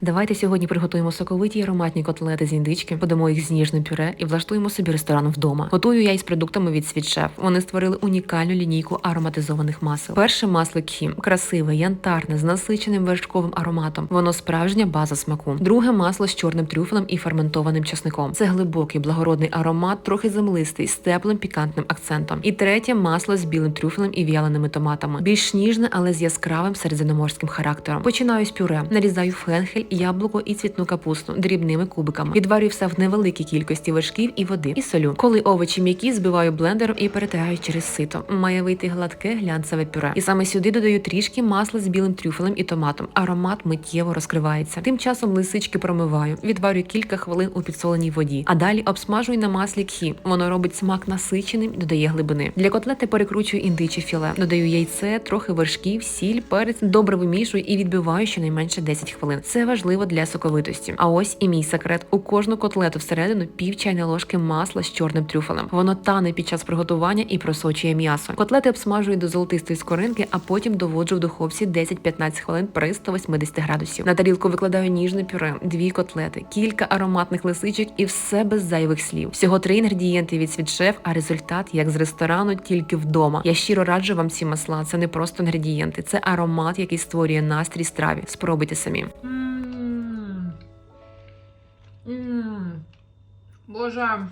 Давайте сьогодні приготуємо соковиті ароматні котлети з індички, подамо їх з ніжним пюре і влаштуємо собі ресторан вдома. Готую я із продуктами від Світшеф. Вони створили унікальну лінійку ароматизованих масел. Перше масло кхім красиве, янтарне, з насиченим вершковим ароматом. Воно справжня база смаку. Друге масло з чорним трюфелем і ферментованим часником. Це глибокий благородний аромат, трохи землистий, з теплим пікантним акцентом. І третє масло з білим трюфелем і в'яленими томатами. Більш ніжне, але з яскравим середземноморським характером. Починаю з пюре. Нарізаю фенхель, яблуко і цвітну капусту дрібними кубиками. Відварюю все в невеликій кількості вершків і води і солю. Коли овочі м'які, збиваю блендером і перетираю через сито. Має вийти гладке глянцеве пюре. І саме сюди додаю трішки масла з білим трюфелем і томатом. Аромат миттєво розкривається. Тим часом лисички промиваю, відварюю кілька хвилин у підсоленій воді, а далі обсмажую на маслі кхі. Воно робить смак насиченим, додає глибини. Для котлети перекручую індиче філе, додаю яйце, трохи вершків, сіль, перець, добре вимішую і відбиваю щонайменше 10 хвилин. Це важливо для соковитості. А ось і мій секрет: у кожну котлету всередину пів чайної ложки масла з чорним трюфелем. Воно тане під час приготування і просочує м'ясо. Котлети обсмажую до золотистої скоринки, а потім доводжу в духовці 10-15 хвилин при 180 градусів. На тарілку викладаю ніжне пюре, дві котлети, кілька ароматних лисичок і все без зайвих слів. Всього три інгредієнти від світшеф, а результат як з ресторану, тільки вдома. Я щиро раджу вам ці масла. Це не просто інгредієнти, це аромат, який створює настрій страві. Спробуйте самі. Боже,